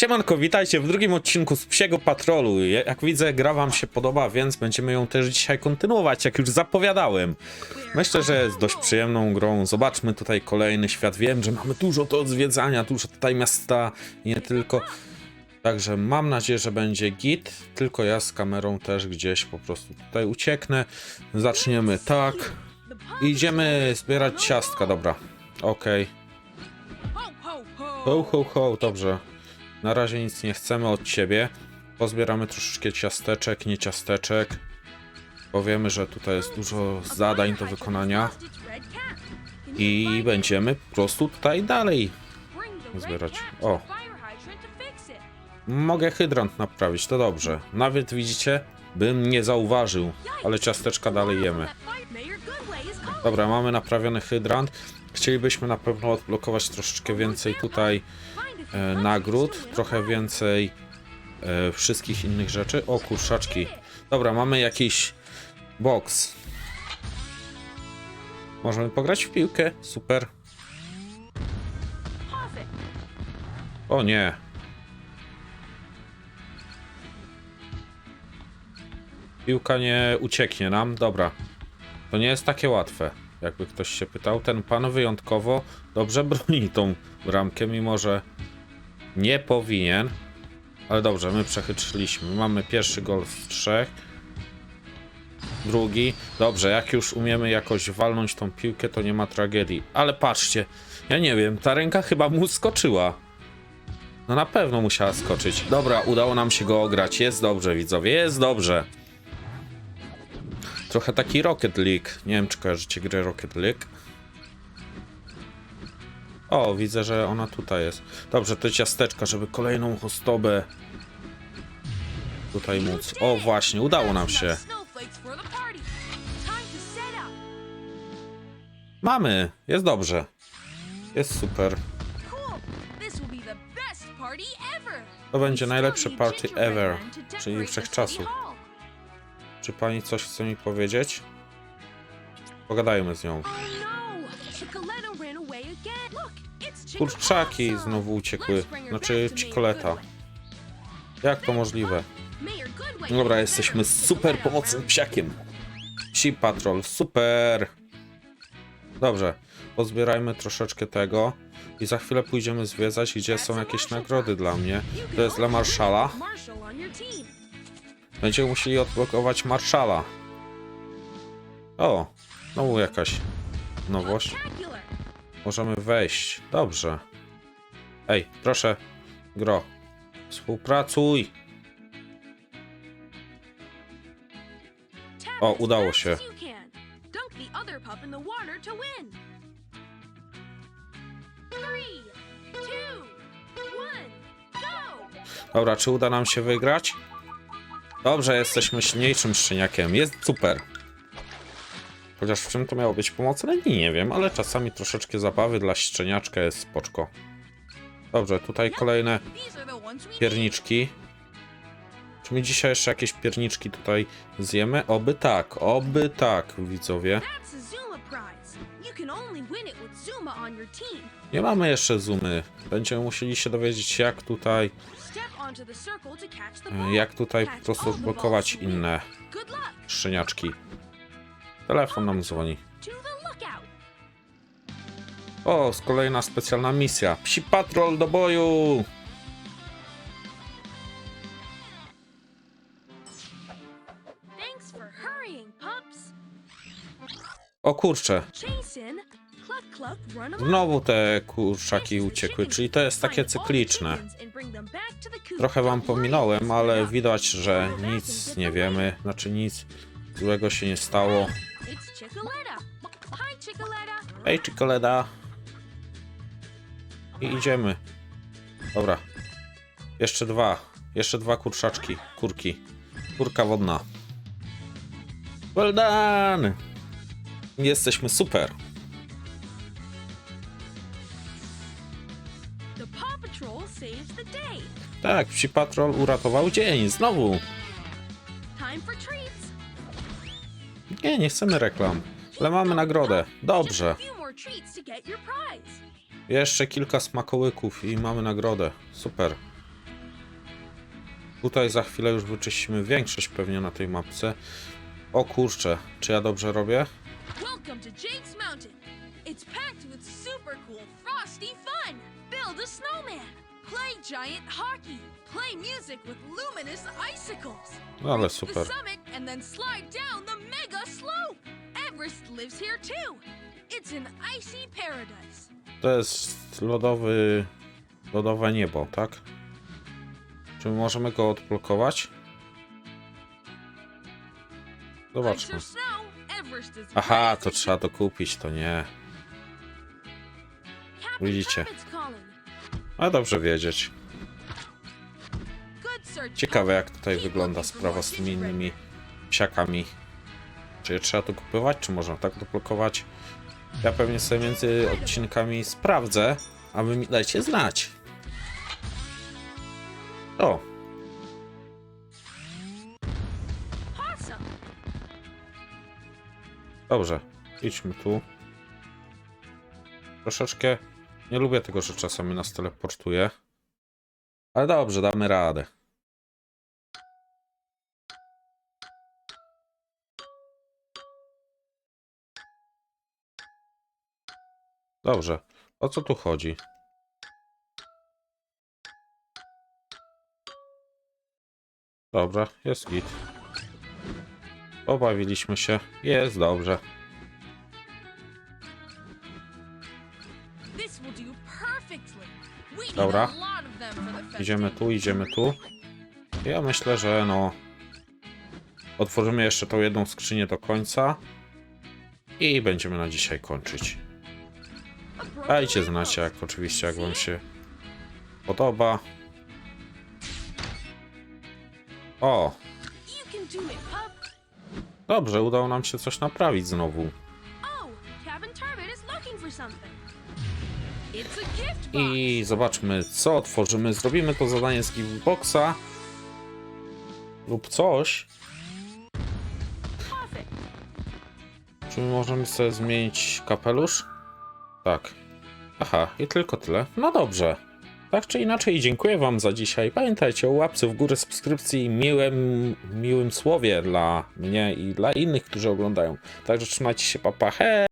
Siemanko, witajcie w drugim odcinku z Psiego Patrolu. Jak widzę, gra wam się podoba, więc będziemy ją też dzisiaj kontynuować, jak już zapowiadałem. Myślę, że jest dość przyjemną grą. Zobaczmy tutaj kolejny świat. Wiem, że mamy dużo do zwiedzania, dużo tutaj miasta, nie tylko. Także mam nadzieję, że będzie git, tylko ja z kamerą też gdzieś po prostu tutaj ucieknę. Zaczniemy tak. Idziemy zbierać ciastka, dobra. Okej. Ho, ho, ho, dobrze. Na razie nic nie chcemy od ciebie. Pozbieramy troszeczkę ciasteczek, nie ciasteczek. Powiemy, że tutaj jest dużo zadań do wykonania. I będziemy po prostu tutaj dalej zbierać. O. Mogę hydrant naprawić, to dobrze. Nawet widzicie, bym nie zauważył, ale ciasteczka dalej jemy. Dobra, mamy naprawiony hydrant. Chcielibyśmy na pewno odblokować troszeczkę więcej tutaj e, nagród, trochę więcej e, wszystkich innych rzeczy. O, kurczaczki. Dobra, mamy jakiś box. Możemy pograć w piłkę, super. O nie. Piłka nie ucieknie nam, dobra. To nie jest takie łatwe, jakby ktoś się pytał. Ten pan wyjątkowo dobrze broni tą bramkę, mimo że nie powinien. Ale dobrze, my przechytrzyliśmy. Mamy pierwszy gol z trzech. Drugi. Dobrze, jak już umiemy jakoś walnąć tą piłkę, to nie ma tragedii. Ale patrzcie, ja nie wiem, ta ręka chyba mu skoczyła. No na pewno musiała skoczyć. Dobra, udało nam się go ograć. Jest dobrze, widzowie, jest dobrze. Trochę taki Rocket League. Nie wiem, czy kojarzycie grę Rocket League. O, widzę, że ona tutaj jest. Dobrze, to ciasteczka, żeby kolejną hostobę tutaj móc. O, właśnie, udało nam się. Mamy, jest dobrze. Jest super. To będzie najlepsze party ever, czyli wszechczasów. Czy pani coś chce mi powiedzieć? Pogadajmy z nią. Kurczaki znowu uciekły. Znaczy, cikoleta. Jak to możliwe? Dobra, jesteśmy super pomocnym psiakiem. Psi patrol, super. Dobrze, pozbierajmy troszeczkę tego i za chwilę pójdziemy zwiedzać, gdzie są jakieś nagrody dla mnie. To jest dla Marszala. Będziemy musieli odblokować Marszala. O, znowu jakaś nowość. Możemy wejść. Dobrze. Ej, proszę, gro. Współpracuj. O, udało się. Dobra, czy uda nam się wygrać? Dobrze, jesteśmy silniejszym szczeniakiem. Jest super. Chociaż w czym to miało być pomocne? Nie wiem, ale czasami troszeczkę zabawy dla szczeniaczka jest spoczko. Dobrze, tutaj kolejne pierniczki. Czy my dzisiaj jeszcze jakieś pierniczki tutaj zjemy? Oby tak, oby tak, widzowie. Nie mamy jeszcze zoomy. Będziemy musieli się dowiedzieć, jak tutaj, jak tutaj po prostu odblokować inne szczeniaczki. Telefon nam dzwoni. O, z kolejna specjalna misja. Psi patrol do boju! O kurczę, znowu te kurczaki uciekły, czyli to jest takie cykliczne. Trochę wam pominąłem, ale widać, że nic nie wiemy, znaczy nic złego się nie stało. Ej, czekolada! I idziemy. Dobra. Jeszcze dwa. Jeszcze dwa kurczaczki. Kurki. Kurka wodna. Well done! Jesteśmy super. The Paw Patrol saves the day. Tak, Psi Patrol uratował dzień. Znowu. Nie, nie chcemy reklam. Ale mamy nagrodę. Dobrze. Jeszcze kilka smakołyków i mamy nagrodę. Super. Tutaj za chwilę już wyczyścimy większość pewnie na tej mapce. O kurczę, czy ja dobrze robię? Welcome to Jake's Mountain. It's packed with super cool frosty fun. Build a snowman. Play giant hockey. Play music with luminous icicles. No ale super. The summit and then slide down the mega slope. Everest lives here too. It's an icy paradise. To jest lodowy... lodowe niebo, tak? Czy możemy go odblokować? Zobaczmy. Aha, to trzeba to kupić, to nie. Widzicie. Ale dobrze wiedzieć. Ciekawe jak tutaj wygląda sprawa z tymi innymi psiakami. Czy je trzeba tu kupować, czy można tak doblokować? Ja pewnie sobie między odcinkami sprawdzę, a wy mi dajcie znać. O, dobrze. Idźmy tu. Troszeczkę nie lubię tego, że czasami nas teleportuje. Ale dobrze, damy radę. Dobrze. O co tu chodzi? Dobra, jest git. Pobawiliśmy się. Jest dobrze. Dobra. Idziemy tu, idziemy tu. Ja myślę, że no. Otworzymy jeszcze tą jedną skrzynię do końca. I będziemy na dzisiaj kończyć. Dajcie znać, jak oczywiście, jak Wam się podoba. O, dobrze, udało nam się coś naprawić znowu. I zobaczmy, co otworzymy. Zrobimy to zadanie z Giftboxa. Lub coś. Czy my możemy sobie zmienić kapelusz? Tak. Aha, i tylko tyle. No dobrze. Tak czy inaczej, dziękuję Wam za dzisiaj. Pamiętajcie o łapce w górę, subskrypcji i miłym, miłym słowie dla mnie i dla innych, którzy oglądają. Także trzymajcie się, papa. Hej!